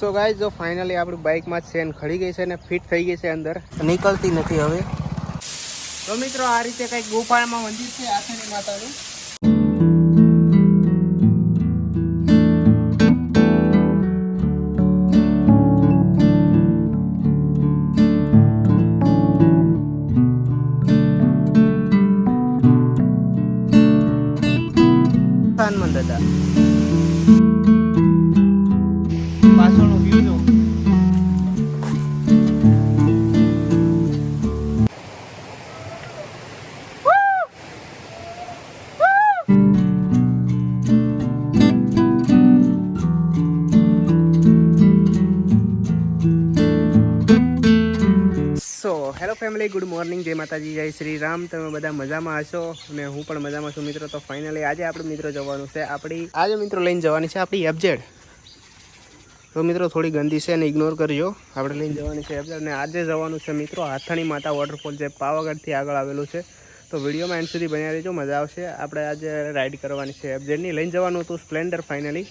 તો ગાય જો ફાઇનલી આપણી બાઇકમાં ચેન ખડી ગઈ છે ને ફિટ થઈ ગઈ છે અંદર. નીકળતી નથી હવે. તો મિત્રો, આ રીતે કંઈક ગુફામાં મંદિર છે આથણી માતાનું. ફેમિલી ગુડ મોર્નિંગ જય માતાજી, જય શ્રી રામ. તમે બધા મજામાં હશો? અને હું પણ મજામાં છું મિત્રો. તો ફાઇનલી આજે આપણે મિત્રો જવાનું છે આપણી આજે મિત્રો લઈને જવાની છે આપણી એફજેડ તો મિત્રો થોડી ગંદી છે અને ઇગ્નોર કરજો. આપણે લઈને જવાની છે એબજેડ અને આજે જવાનું છે મિત્રો હાથણી માતા વોટરફોલ જે પાવાગઢથી આગળ આવેલું છે. તો વિડીયોમાં એન્ડ સુધી બન્યા રહેજો. મજા આવશે. આપણે આજે રાઈડ કરવાની છે એબજેડની લઈને જવાનું હતું સ્પ્લેન્ડર ફાઇનલી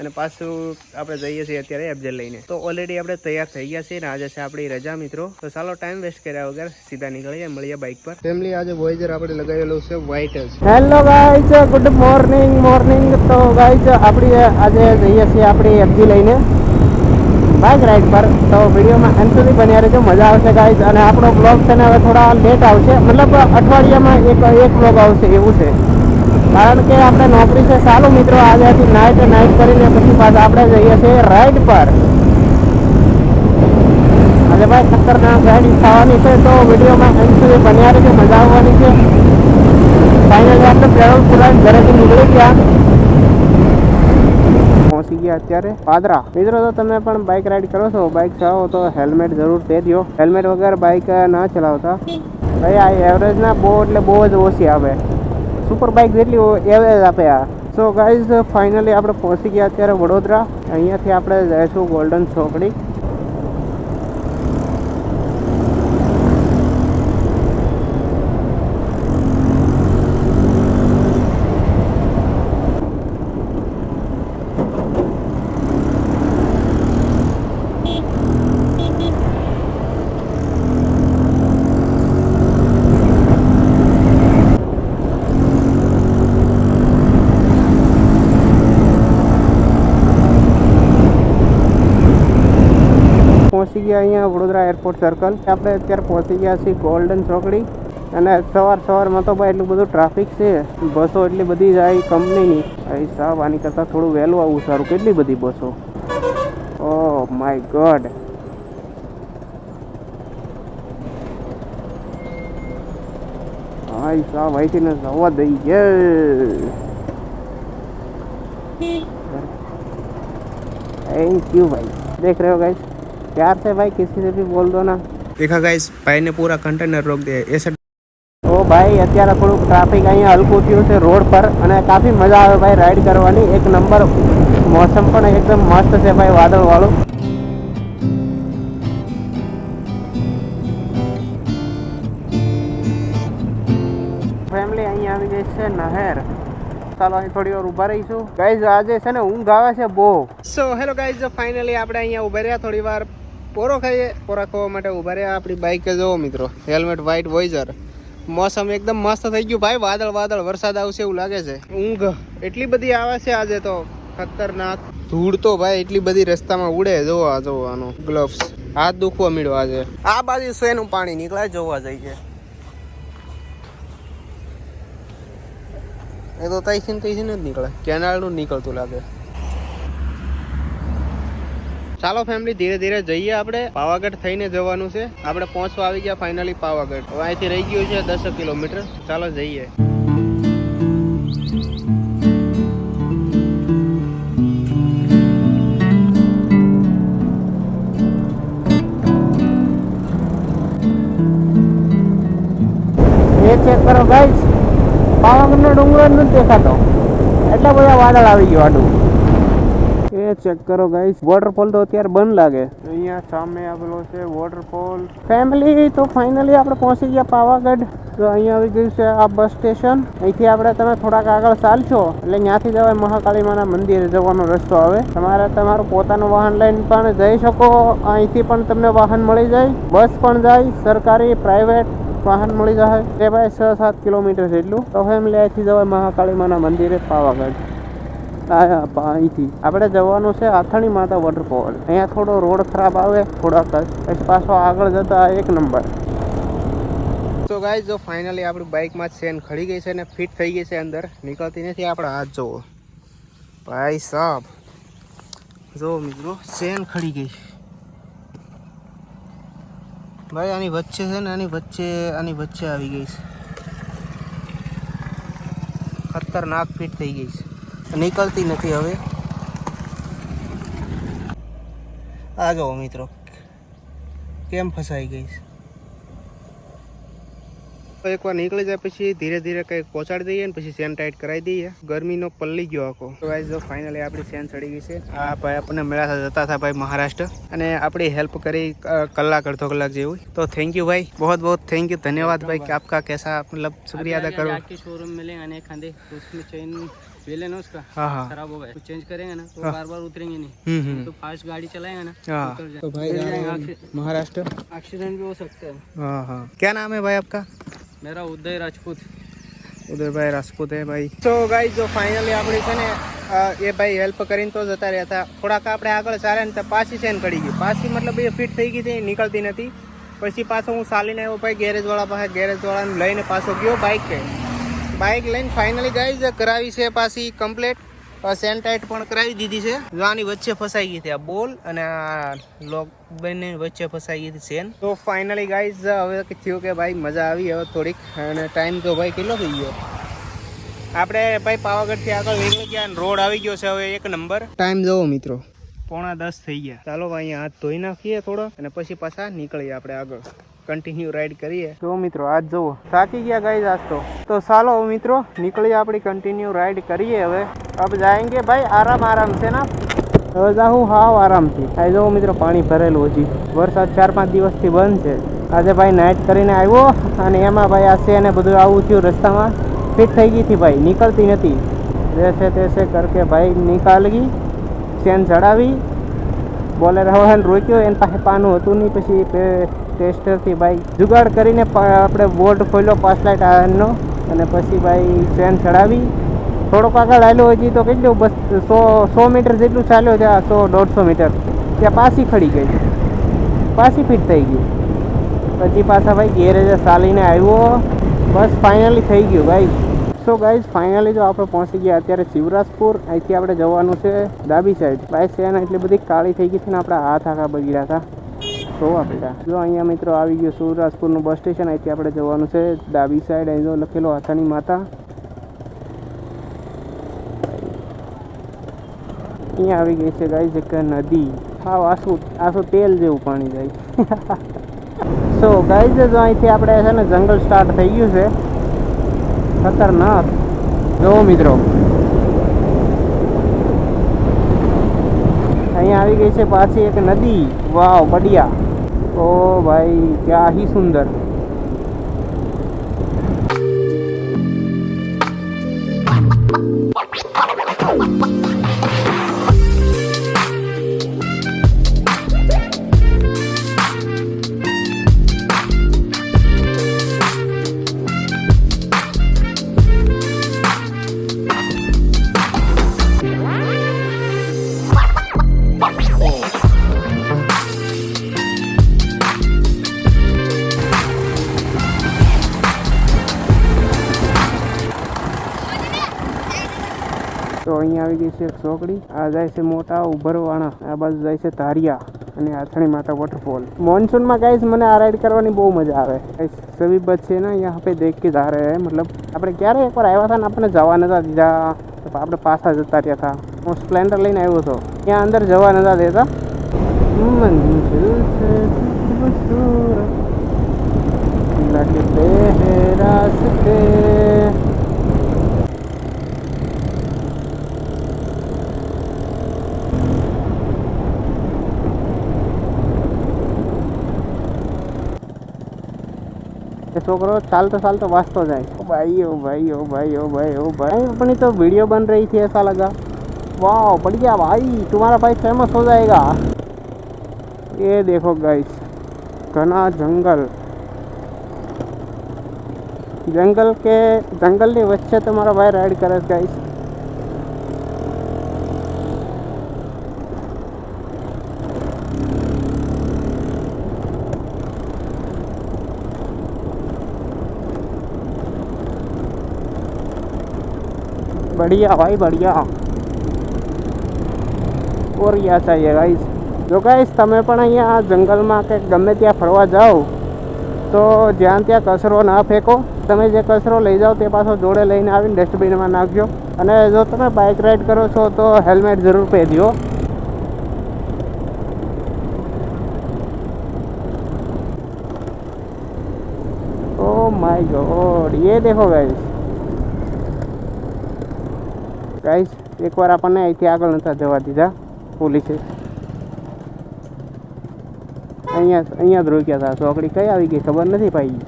અને પાછું આપણે જઈએ છીએ અત્યારે એફજેડ લઈને. તો ઓલરેડી આપણે તૈયાર થઈ ગયા છીએ ને આજે છે આપણી રજા મિત્રો. તો ચાલો ટાઈમ વેસ્ટ કર્યા વગર સીધા નીકળીએ મળીએ બાઇક પર. ફેમિલી આજે વોઇઝર આપણે લગાવેલું છે વ્હાઇટ જ. Hello guys good morning morning તો ગાઈઝ આપણી આજે જઈએ છીએ આપણી એફજી લઈને બાઇક રાઈડ પર. તો વિડીયોમાં અંત સુધી બન્યા રહેજો મજા આવશે ગાઈઝ અને આપણો બ્લોગ છે ને હવે થોડા લેટ આવશે. મતલબ અઠવાડિયામાં એક એક બ્લોગ આવશે એવું છે. કારણ કે આપણે નોકરી છે, ચાલુ મિત્રો આજેથી નાઇટ નાઇટ કરીને પછી પાછા આપણે જઈએ છીએ રાઈડ પર. આજે ભાઈ, ખતરનાક રાઈડ થવાની છે, તો વિડીયોમાં એમ સુધી બન્યા રહેજો, મજા આવવાની છે. ફાઇનલી આપણે પેટ્રોલ પુરાણ ઘરેથી નીકળી ગયા. પહોંચી ગયા અત્યારે પાદરા. મિત્રો, તો તમે પણ બાઇક રાઈડ કરો છો બાઇક ચલાવો તો હેલ્મેટ જરૂર પહેરજો. હેલ્મેટ વગર બાઇક ના ચલાવતા. ભાઈ, આ એવરેજ ના બહુ એટલે બહુ જ ઓછી આવે. સુપર બાઇક જેટલી એવરેજ આપે આ. સો ગાઈઝ ફાઇનલી આપણે પહોંચી ગયા અત્યારે વડોદરા. અહીંયાથી આપણે જઈશું ગોલ્ડન ચોકડી ગયા અહીંયા વડોદરા એરપોર્ટ સર્કલ આપણે અત્યારે પહોંચી ગયા છીએ ગોલ્ડન ચોકડી અને સવાર સવારમાં તો ભાઈ એટલું બધું ટ્રાફિક છે બસો એટલી બધી જાય કંપનીની ભાઈ સાહેબ આની કરતાં થોડું વહેલું આવવું સારું કેટલી બધી બસો ઓ માય ગોડ ભાઈ સાહેબ અહીંથી ને જવા દઈ છે थैंक यू भाई देख रहे हो गाइस प्यार से भाई किसी से भी बोल दो ना देखा गाइस भाई ने पूरा कंटेनर रोक दिया ऐसे તો ભાઈ અત્યારે થોડુંક ટ્રાફિક અહીંયા હલકું થયું છે રોડ પર અને કાફી મજા આવે ભાઈ રાઈડ કરવાની એક નંબર મોસમ પણ એકદમ મસ્ત છે ભાઈ વાદળવાળું ફેમિલી અહીંયા આવી ગઈ છે નહેર ચાલો અહીં થોડી વાર ઊભા રહીશું ગાઈઝ આજે છે ને ઊંઘ આવે છે બહુ સો હેલો ગાઈઝ ફાઇનલી આપણે અહીંયા ઉભા રહ્યા થોડી વાર પોરો ખાઈએ, પોરા ખાવા માટે ઊભા રહ્યા આપણી બાઇક જોવો મિત્રો હેલ્મેટ વ્હાઇટ વોઇઝર મોસમ એકદમ મસ્ત થઈ ગયું ભાઈ, વાદળ વાદળ, વરસાદ આવશે એવું લાગે છે. ઊંઘ, એટલી બધી આવે છે આજે તો, ખતરનાક. ધૂળ તો ભાઈ, એટલી બધી રસ્તામાં ઉડે જોવા જોવાનું ગ્લોવ્સ હાથ દુખવા મળ્યો આજે. આ બાજુ શેનું પાણી નીકળે જોવા જઈએ. એ તો તઈથી ને તઈથી જ નીકળે. કેનાલનું નીકળતું લાગે. ચાલો ફેમિલી ધીરે ધીરે જઈએ આપણે. પાવાગઢ થઈને જવાનું છે. આપણે પહોંચવા આવી ગયા ફાઇનલી પાવાગઢ. હવે અહીંથી રહી ગયું છે દસ કિલોમીટર. ચાલો જઈએ. ચેક કરો ગાઈસ પાવાગઢનો ડુંગર નથી દેખાતો. એટલા બધા વાદળ આવી ગયો આડું. ચેક કરો ગાઈસ વોટરફોલ તો અત્યારે બંધ લાગે. અહીંયા સામે આવેલો છે વોટરફોલ ફેમિલી તો ફાઇનલી આપણે પહોંચી ગયા પાવાગઢ. તો અહીંયા આવી ગયું છે આ બસ સ્ટેશન અહીંથી આપણે તમે થોડાક આગળ ચાલશો એટલે ત્યાંથી જવાય મહાકાળી માના મંદિરે જવાનો રસ્તો આવે. તમારે તમારું પોતાનું વાહન લઈને પણ જઈ શકો. અહીંથી પણ તમને વાહન મળી જાય. બસ પણ જાય. સરકારી પ્રાઇવેટ વાહન મળી જાય. તે ભાઈ છ સાત કિલોમીટર જેટલું. તો ફેમિલી અહીંથી જવાય મહાકાળી માના મંદિરે પાવાગઢ. આ અહીંથી. આપણે જવાનું છે આથણી માતા વોટરફોલ અહીંયા થોડો રોડ ખરાબ આવે, થોડાક. પછી પાછો આગળ જતા એક નંબર. તો ગાય જો ફાઇનલી આપણી બાઇકમાં ચેન ખડી ગઈ છે ને ફિટ થઈ ગઈ છે અંદર. નીકળતી નથી, આપણે હાથ જોવો. ભાઈ સાહેબ જો મિત્રો ચેન ખડી ગઈ ભાઈ, આની વચ્ચે છે ને, આની વચ્ચે આની વચ્ચે આવી ગઈ છે. ખતરનાક ફિટ થઈ ગઈ છે. નીકળતી નથી હવે. આ જુઓ મિત્રો કેમ ફસાઈ ગઈ છે? એકવાર નીકળી જાય પછી ધીરે ધીરે કંઈક પહોંચાડી દઈએ ને પછી સેન ટાઈટ કરાવી દઈએ. ગરમીનો પલ્લી ગયો આખો. ગાઈઝ જો ફાઇનલી આપણી સેન ચડી ગઈ છે. આ ભાઈ આપણને મેળા જતા હતા ભાઈ મહારાષ્ટ્ર. અને આપણી હેલ્પ કરી કલાક અડધો કલાક જેવું. તો થેન્ક યુ ભાઈ બહુ બહુ થેન્ક યુ ધન્યવાદ ભાઈ કે આપકા કેસા મતલબ શુક્રિયા અદા કરો. શોરૂમ મિલે અને ખાંદે एक खांदे तो उसमें चेन व्हील है ना उसका हाँ हाँ खराब हो गया तो चेंज करेंगे ना तो हाँ। बार बार उतरेंगे नहीं हम्म हम्म तो फास्ट गाड़ी चलाएंगे ना हाँ उतर जाए तो भाई जा रहे हैं महाराष्ट्र एक्सीडेंट भी हो सकता है हाँ हाँ क्या नाम है भाई आपका मेरा उदय राजपूत ઉદયભાઈ રાજપૂત હે ભાઈ તો ગાઈ જો ફાઇનલી આપણી છે ને અ, એ ભાઈ હેલ્પ કરીને તો જતા રહ્યા હતા થોડાક આપણે આગળ ચાલ્યા ને તો પાછી ચેન કડી ગઈ પાછી મતલબ એ ફિટ થઈ ગઈ હતી નીકળતી નથી પછી પાછો હું ચાલીને આવ્યો ભાઈ ગેરેજ વાળા પાસે ગેરેજ વાળાને લઈને પાછો ગયો બાઇક કે બાઇક લઈને ફાઇનલી ગાઈ કરાવી છે પાછી કમ્પ્લેટ સેન્ટાઇટ પણ કરાવી દીધી છે. જો આની વચ્ચે ફસાઈ ગઈ હતી આ બોલ અને આ લોક બંને વચ્ચે ફસાઈ ગઈ હતી સેન તો ફાઇનલી ગાઈઝ હવે થયું કે ભાઈ મજા આવી હવે થોડીક. અને ટાઈમ તો ભાઈ કેટલો થઈ ગયો? આપણે ભાઈ પાવાગઢથી આગળ નીકળી ગયા રોડ આવી ગયો છે હવે એક નંબર ટાઈમ જવો મિત્રો. પોણા દસ થઈ ગયા. ચાલો અહીંયા હાથ ધોઈ નાખીએ થોડો અને પછી પાછા નીકળીએ આપણે આગળ. કન્ટિન્યુ રાઈડ કરીએ. તો મિત્રો, આજ જુઓ, થાકી ગયા ગાઈઝ આજ તો. તો ચાલો મિત્રો, નીકળીએ આપણી કન્ટિન્યુ રાઈડ કરીએ હવે. અબ જાયંગે ભાઈ, આરામ આરામ છે ના હવે જાઉં હાવ આરામથી. આ જો મિત્રો, પાણી ભરેલું હજી. વરસાદ ચાર પાંચ દિવસથી બંધ છે. આજે ભાઈ નાઇટ કરીને આવ્યો અને એમાં ભાઈ આ છે ને બધું આવું થયું રસ્તામાં. ફિટ થઈ ગઈ હતી ભાઈ, નીકળતી નથી. રેસે તે છે કરકે ભાઈ નિકાલ ગઈ. ચેન ચડાવી બોલેરો વાહન રોક્યો, એની પાસે પાનું હતું નહીં, પછી ટેસ્ટરથી ભાઈ જુગાડ કરીને આપણે બોર્ડ ખોલ્યો પાસ લાઇટ આનો અને પછી ભાઈ ચેન ચડાવી. થોડોક આગળ આવેલો હજી તો કેટલું બસ સો સો મીટર જેટલું ચાલ્યો ત્યાં સો દોઢસો મીટર. ત્યાં પાછી ખડી ગઈ. પાછી ફિટ થઈ ગઈ. પછી પાછા ભાઈ ગેરેજ ચાલીને આવ્યો. બસ ફાઇનલી થઈ ગયું ભાઈ. સો ગાઈઝ ફાઇનલી જો આપણે પહોંચી ગયા અત્યારે શિવરાજપુર, અહીંથી આપણે જવાનું છે ડાબી સાઈડ બાઈક છે એટલી બધી કાળી થઈ ગઈ છે ને આપણા હાથ આખા બગડ્યા હતા. તો પડ્યા. જો અહીંયા મિત્રો આવી ગયું શિવરાજપુરનું બસ સ્ટેશન, અહીંથી આપણે જવાનું છે ડાબી સાઈડ અહીં લખેલો હાથાની માતા. અહીંયા આવી ગઈ છે ગાઈઝ એક નદી. હા આસુ આસુ તેલ જેવું પાણી જાય. સો ગાઈઝ જો અહીંથી આપણે છે ને જંગલ સ્ટાર્ટ થઈ ગયું છે. ખતરનાક જો મિત્રો અહીંયા આવી ગઈ છે પાછી એક નદી. વાવ બડિયા ઓ ભાઈ ક્યાં હી સુંદર. તો છે એક ચોકડી. આ જાય છે મોટા ઉભરવાણા આ બાજુ જાય છે તારિયા અને આથણી માતા વોટરફોલ મોનસૂનમાં ગાઈસ મને આ રાઈડ કરવાની બહુ મજા આવે. સભી બચ્ચે ને, અહીંયા પે દેખ કે જા રહે હે મતલબ, આપણે ક્યારે એકવાર આવ્યા હતા ને, આપણને જવા નતા દીધા. આપણે પાછા જતા રહ્યા હતા. હું સ્પ્લેન્ડર લઈને આવ્યો હતો. ત્યાં અંદર જવા નતા દેતા. મંજિલ छोकरो चालते चालते वास्तव हो जाए ओ भाई ओ भाई ओ भाई ओ भाई ओ भाई अपनी तो वीडियो बन रही थी ऐसा लगा वाह बढ़िया भाई तुम्हारा भाई फ़ेमस हो जाएगा ये देखो गाइस घना जंगल जंगल के जंगल ने वच्चे तुम्हारा भाई राइड करे गाइस बढ़िया भाई बढ़िया और યા चाहिए ગાઈસ જો ગાઈસ તમે પણ અહીંયા જંગલમાં કે ગમે ત્યાં ફરવા જાઓ તો જ્યાં ત્યાં કચરો ના ફેંકો તમે જે કચરો લઈ જાઓ તે પાછો જોડે લઈને આવીને ડસ્ટબિનમાં નાખજો અને જો તમે બાઇક રાઈડ કરો છો તો હેલ્મેટ જરૂર પહેરજો ઓ માય ગોડ ये देखो गाइस ગાઈસ એકવાર આપણને અહીંથી આગળ નતા જવા દીધા. પોલીસે. અહીંયા અહીંયા જ રોક્યા હતા. ચોકડી કઈ આવી ગઈ ખબર નથી ભાઈ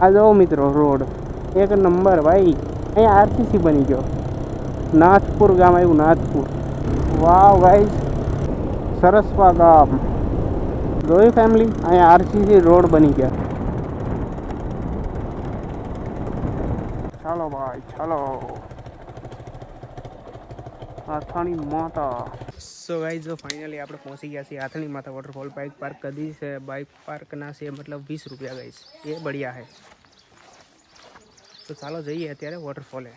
આ જો મિત્રો રોડ. એક નંબર ભાઈ. અહીંયા આરસીસી બની ગયો. નાથપુર ગામ આવ્યું, નાથપુર. વાવ ગાઈસ સરસવા ગામ. જોયું ફેમિલી અહીંયા આરસીસી રોડ બની ગયા. ચાલો ભાઈ ચાલો આથાણી માતા સો ગાઈઝ જો ફાઇનલી આપણે પહોંચી ગયા છીએ આથણી માતા વોટરફોલ બાઇક પાર્ક કદી છે બાઇક પાર્કના છે મતલબ વીસ રૂપિયા ગાઈઝ એ બઢિયા હે તો ચાલો જઈએ અત્યારે વોટરફોલે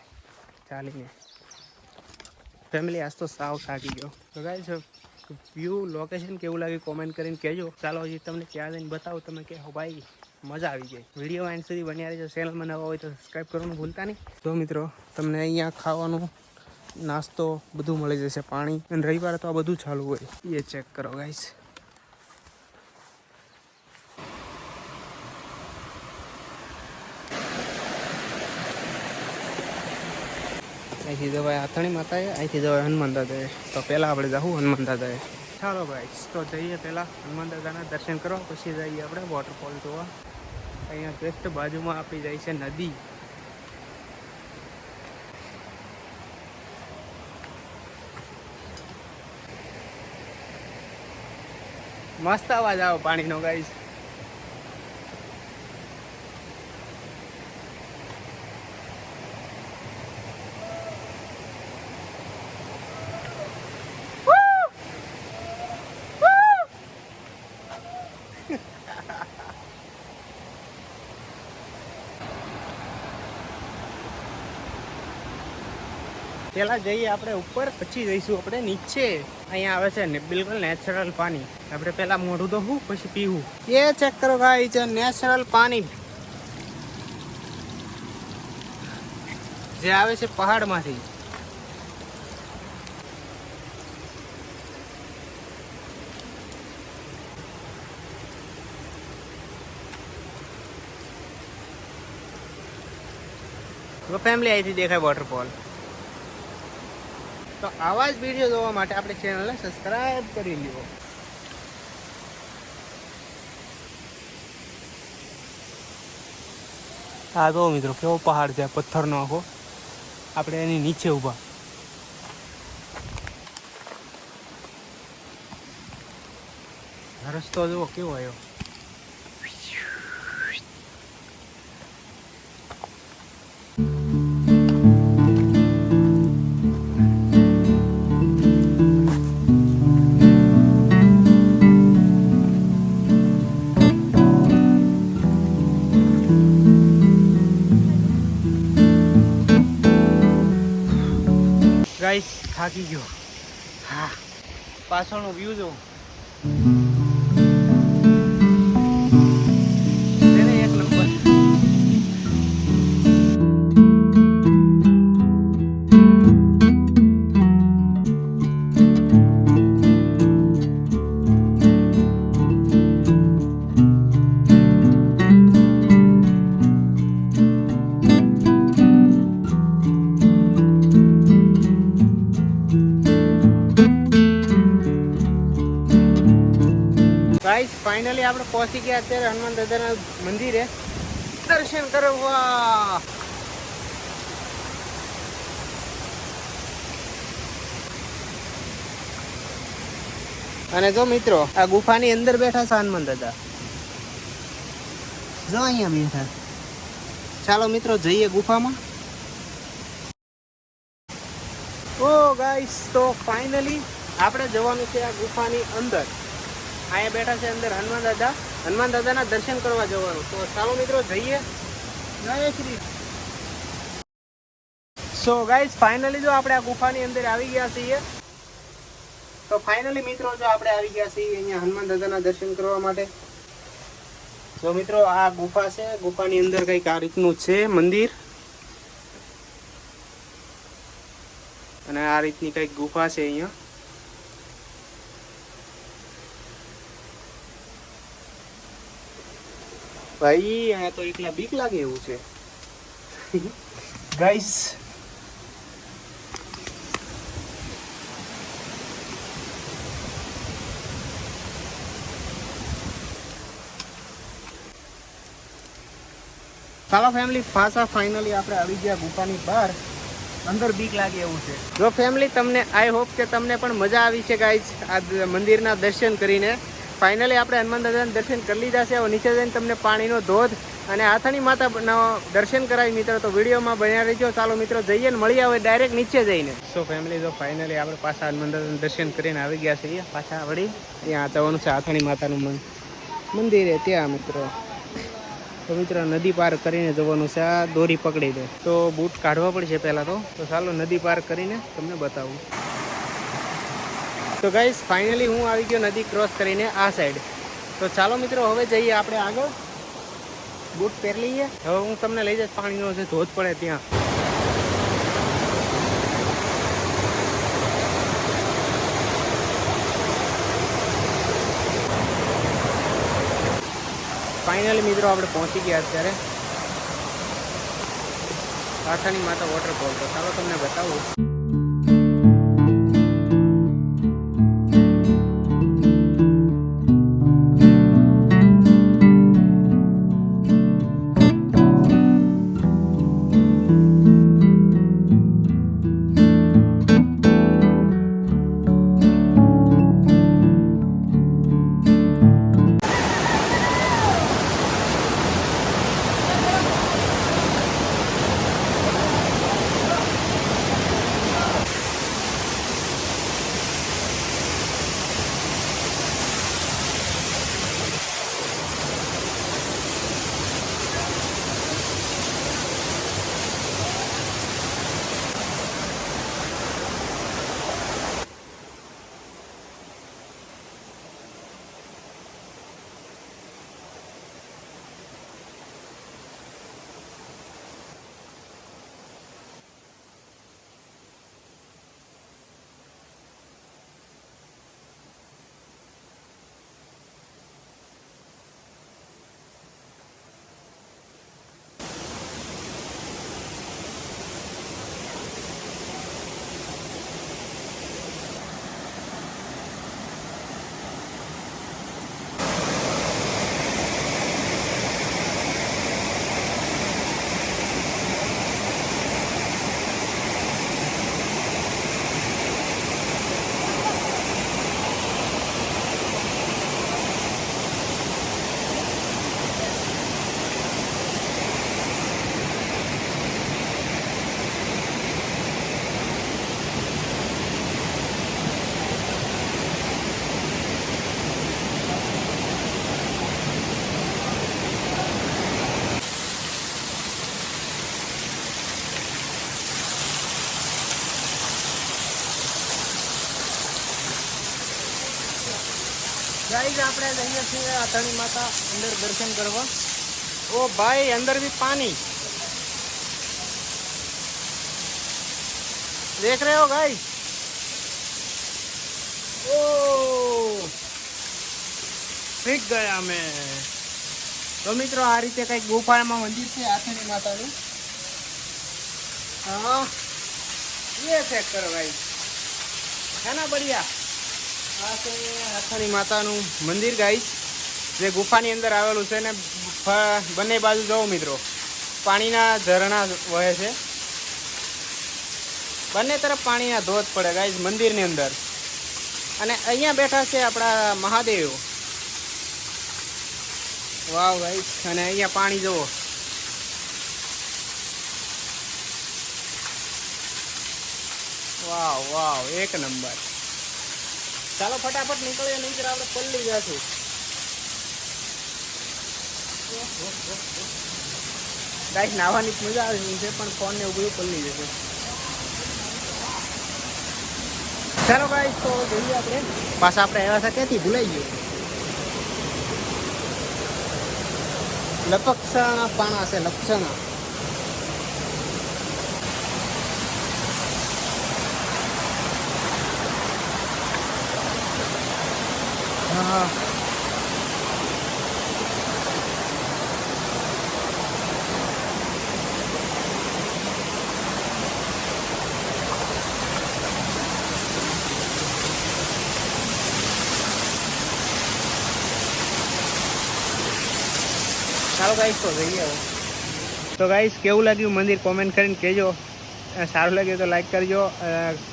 ચાલીને ફેમિલી આજ તો સાવ થાકી ગયો તો ગાઈઝ વ્યૂ લોકેશન કેવું લાગ્યું કોમેન્ટ કરીને કહેજો ચાલો હજી તમને ત્યાં જઈને બતાવો તમે કહો ભાઈ મજા આવી ગઈ. વીડિયો એન્ડ સુધી બન્યા રહેજો. ચેનલમાં નવા હોય તો સબસ્ક્રાઈબ કરવાનું ભૂલતા નહીં. તો મિત્રો, તમને અહીંયા ખાવાનું નાસ્તો બધું મળી જશે, પાણી અને રવિવારે તો આ બધું ચાલુ હોય. એ ચેક કરો ગાઈસ અહીંથી જવાય આથણી માતાએ, અહીંથી જવાય હનુમાન દાદાએ. તો પહેલાં આપણે જાવું હનુમાન દાદાએ. ચાલો ભાઈ તો જઈએ પહેલાં હનુમાન દાદાના દર્શન કરો પછી જઈએ આપણે વોટરફોલ જોવા. અહીંયા જસ્ટ બાજુમાં આપી જાય છે નદી. મસ્ત અવાજ આવે પાણીનો ગાઈસ પેલા જઈએ આપણે ઉપર, પછી જઈશું આપણે નીચે. અહીંયા આવે છે ને, બિલકુલ નેચરલ પાણી. આપણે પેલા મોઢું ધોવું, પછી પીવું. એ ચેક કરો ભાઈ છે નેચરલ પાણી. જે આવે છે પહાડમાંથી. ફેમિલી અહીંથી દેખાય વોટરફોલ તો આવા જ વીડિયો જોવા માટે આપણે ચેનલને સબસ્ક્રાઈબ કરી લ્યો. આ તો મિત્રો, કેવો પહાડ છે, પથ્થરનો આખો. આપણે એની નીચે ઊભા. રસ્તો જુઓ, કેવો આવ્યો પાછળનો વ્યૂ જો આપણે પહોંચી ગયા અત્યારે હનુમાન દાદાના મંદિરે. દર્શન કરવા. અને જો મિત્રો, આ ગુફાની અંદર બેઠા છે હનુમાન દાદા? જો અહીંયા બેઠા. ચાલો મિત્રો, જઈએ ગુફામાં. ઓ ગાઈસ તો ફાઇનલી આપણે જવાનું છે આ ગુફાની અંદર. અહીંયા બેઠા છે અંદર હનુમાન દાદા. હનુમાન દાદાના દર્શન કરવા જવાનું. તો ચાલો મિત્રો જઈએ. જય શ્રી સો ગાઈઝ ફાઇનલી જો આપણે આ ગુફાની અંદર આવી ગયા છીએ, તો ફાઇનલી મિત્રો જો આપણે આવી ગયા છીએ અહીંયા હનુમાન દાદાના દર્શન કરવા માટે. તો મિત્રો, આ ગુફા છે. ગુફાની અંદર કંઈક આ રીતનું છે મંદિર. અને આ રીતની કંઈક ગુફા છે અહીંયા. ભાઈ અહીંયા તો એકલા બીક લાગે એવું છે. ગાઈસ ચાલો ફેમિલી પાછા ફાઇનલી આપણે આવી ગયા ગુફાની બહાર. અંદર બીક લાગે એવું છે. જો ફેમિલી તમને આઈ હોપ કે તમને પણ મજા આવી છે ગાઈઝ આ મંદિરના દર્શન કરીને. ફાઇનલી આપણે હનુમાન દાદાના દર્શન કરી લીધા છે. હવે નીચે જઈને તમને પાણીનો ધોધ અને હાથણી માતાનો દર્શન કરાવી મિત્રો. તો વિડીયોમાં બન્યા રહેજો. ચાલો મિત્રો, જઈએ ને મળીએ હવે ડાયરેક્ટ નીચે જઈને. સો ફેમિલી જો ફાઇનલી આપણે પાછા હનુમાન દાદાના દર્શન કરીને આવી ગયા છીએ. પાછા વળી ત્યાં જવાનું છે હાથણી માતાનું મંદિરે ત્યાં મિત્રો. તો મિત્રો નદી પાર કરીને જવાનું છે. આ દોરી પકડી દે તો બૂટ કાઢવા પડશે પહેલાં તો. તો ચાલો નદી પાર કરીને તમને બતાવું. તો ગાઈઝ ફાઇનલી હું આવી ગયો નદી ક્રોસ કરીને આ સાઈડ તો ચાલો મિત્રો, હવે જઈએ આપણે આગળ. બૂટ પહેરી લઈએ. હવે હું તમને લઈ જઈશ પાણીનો જે ધોધ પડે ત્યાં. ફાઇનલી મિત્રો, આપણે પહોંચી ગયા અત્યારે. કાંઠાની માતા વોટરફોલ તો ચાલો તમને બતાવું. ગાઈઝ આપણે જઈએ છીએ આથાણી માતા અંદર દર્શન કરવા ઓ ભાઈ અંદર भी पानी देख रहे हो गाइस ओ પીક ગયા મેં તો મિત્રો આ રીતે કંઈક ગુફામાં મંદિર છે આથાણી માતાનું હા ये चेक करो गाइस है ना बढ़िया આ છે આથાણી માતાનું મંદિર ગાઈસ જે ગુફાની અંદર આવેલું છે ને બંને બાજુ જુઓ મિત્રો. પાણીના ઝરણા વહે છે. બંને તરફ પાણીના ધોધ પડે ગાઈશ મંદિરની અંદર. અને અહીંયા બેઠા છે આપણા મહાદેવ. વાવ ભાઈ અને અહીંયા પાણી જુઓ. વાવ વાવ, એક નંબર. ચાલો ફટાફટ નીકળીએ નહીં આપણે પલ્લી જશું. ગાઈસ નાવાની જ મજા આવે છે પણ ફોન ને એવું બધું પલ્લી જશે. ચાલો ગાઈસ, તો જોઈએ આપણે. પાછા આપણે આવ્યા હતા ક્યાંથી? ભૂલાઈ ગયું. લપક્ષણા પાણા છે લપક્ષણા હા ચાલો ગાઈશ તો જઈએ હવે. તો ગાઈસ, કેવું લાગ્યું મંદિર? કોમેન્ટ કરીને કહેજો. સારું લાગ્યું તો લાઈક કરજો.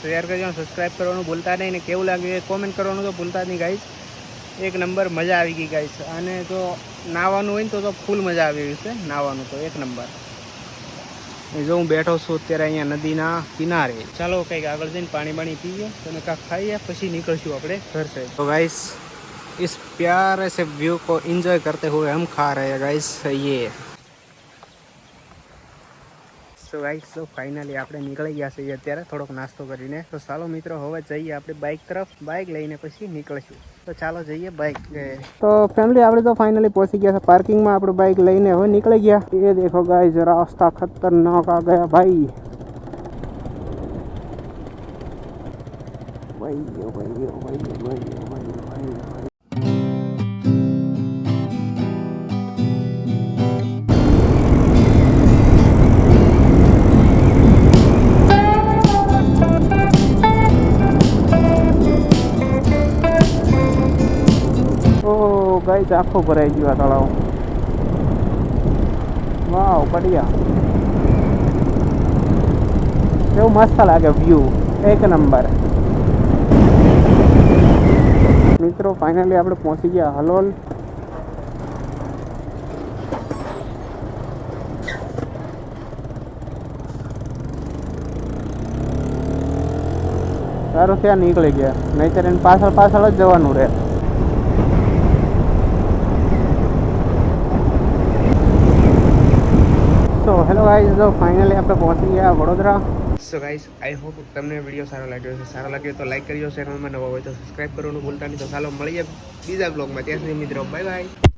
શેર કરજો સબસ્ક્રાઈબ કરવાનું ભૂલતા નહીં. ને કેવું લાગ્યું એ કોમેન્ટ કરવાનું તો ભૂલતા નહીં, ગાઈસ. એક નંબર મજા આવી ગઈ ગાઈસ અને જો નાવાનું હોય ને તો તો ફૂલ મજા આવી ગઈ છે નાવાનું તો એક નંબર એ જો હું બેઠો છું અત્યારે અહીંયા નદીના કિનારે ચાલો કંઈક આગળ જઈને પાણી બાણી પીએ અને કાંક ખાઈએ પછી નીકળશું આપણે ઘર से તો ગાઈસ इस प्यारे से व्यू को एंजॉय करते हुए हम खा रहे हैं गाइस ये સો ગાઈસ તો ફાઇનલી આપણે નીકળી ગયા છીએ અત્યારે થોડોક નાસ્તો કરીને તો ચાલો મિત્રો હવે જઈએ આપણે બાઇક તરફ બાઇક લઈને પછી નીકળશું તો ચાલો જઈએ બાઇક તો ફેમિલી આપણે તો ફાઇનલી પહોંચી ગયા છે. પાર્કિંગમાં આપણે બાઇક લઈને હવે નીકળી ગયા. એ દેખો ગાઈસ રાસ્તા ખતરનાક આ ગયા ભાઈ. ભાઈઓ ભાઈઓ ભાઈઓ ભાઈઓ. ગાઈસ, આખો ભરાઈ ગયો આ તળાવ. વાવ, બઢિયા. કેવું મસ્ત લાગે વ્યૂ એક નંબર. મિત્રો ફાઇનલી આપણે પહોંચી ગયા હલોલ. સારું, ત્યાં નીકળી ગયા. નહીતર એને પાછળ પાછળ જ જવાનું રહે. સો ગાઈઝ તો ફાઇનલી આપણે પહોંચી ગયા Vadodara. So guys I hope તમને વીડિયો સારો લાગ્યો છે સારો લાગ્યો તો લાઈક કરજો ચેનલમાં નવા હોય તો સબસ્ક્રાઈબ કરવાનું ભૂલતા નહીં. તો ચાલો મળીએ બીજા બ્લોગમાં ત્યાં સુધી મિત્રો બાય બાય